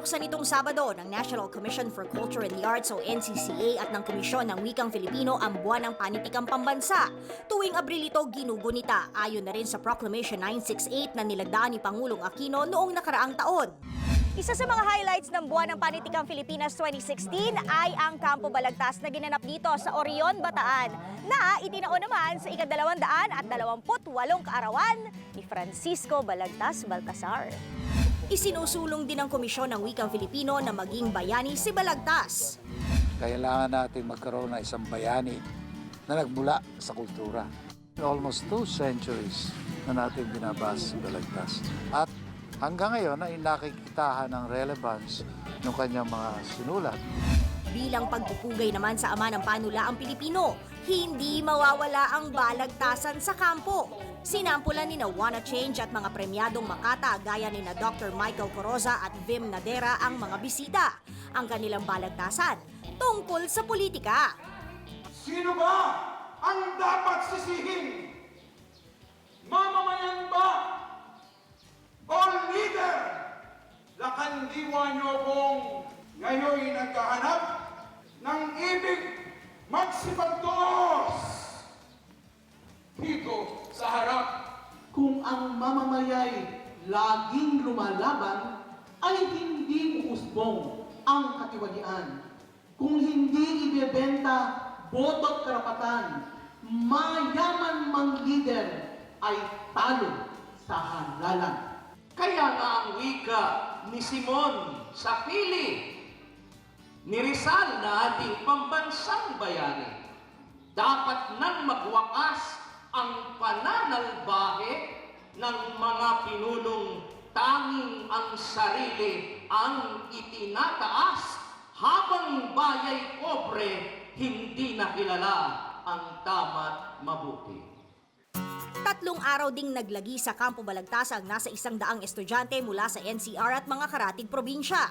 Binuksan itong Sabado ng National Commission for Culture and the Arts o NCCA at ng Komisyon ng Wikang Filipino ang buwan ng panitikang pambansa. Tuwing Abril ito ginugunita ayon na rin sa Proclamation 968 na nilagdaan ni Pangulong Aquino noong nakaraang taon. Isa sa mga highlights ng buwan ng Panitikang Pilipinas 2016 ay ang Kampo Balagtas na ginanap dito sa Orion, Bataan na itinaon naman sa ikadalawandaan at dalawamput-walong kaarawan ni Francisco Balagtas Baltasar. Isinusulong din ng Komisyon ng Wikang Filipino na maging bayani si Balagtas. Kailangan natin magkaroon ng isang bayani na nagmula sa kultura. Almost two centuries na natin binabasa si Balagtas. At hanggang ngayon ay nakikitahan ng relevance ng kanyang mga sinulat. Bilang pagpupugay naman sa ama ng panulaang Pilipino, hindi mawawala ang balagtasan sa kampo. Sinampulan ni na Wanna Change at mga premyadong Makata gaya ni na Dr. Michael Coroza at Vim Nadera ang mga bisita. Ang kanilang balagtasan tungkol sa politika. Sino ba ang dapat sisihin? Mamamayan ba? O leader? Lakandiwa niyo kung ngayon nagkahanap ng ibig magsipagtuos dito sa harap. kung ang mamamayay laging lumalaban ay hindi uusbong ang katiwalian. Kung hindi ibebenta boto't karapatan, mayaman mang leader ay talo sa halalan. Kaya nga ang wika ni Simon sa pili ni Rizal na ating pambansang bayani. Dapat nang magwakas ang pananalbahe ng mga pinunong tanging ang sarili ang itinataas habang bayay pobre hindi nakilala ang tama't mabuti. Tatlong araw ding naglagi sa Kampo Balagtas ang nasa isang daang estudyante mula sa NCR at mga karatig probinsya.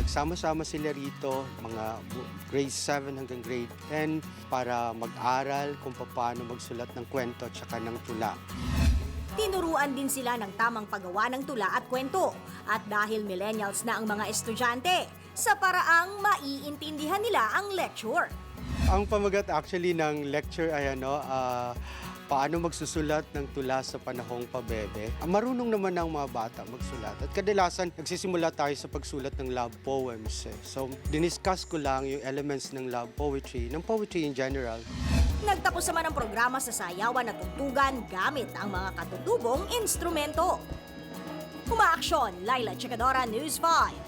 Nagsama-sama sila rito, mga grade 7 hanggang grade 10, para mag-aral kung paano magsulat ng kwento at saka ng tula. Tinuruan din sila ng tamang paggawa ng tula at kwento. At dahil millennials na ang mga estudyante, sa paraang maiintindihan nila ang lecture. Ang pamagat actually ng lecture ay ano, ah, paano magsusulat ng tula sa panahong pabebe. Marunong naman ang mga bata magsulat. At kadalasan, nagsisimula tayo sa pagsulat ng love poems. eh. So, diniscuss ko lang yung elements ng love poetry, ng poetry in general. Nagtapos naman ang programa sa sayawan at tugtugan gamit ang mga katutubong instrumento. Umaaksyon, Laila Chikadora, News 5.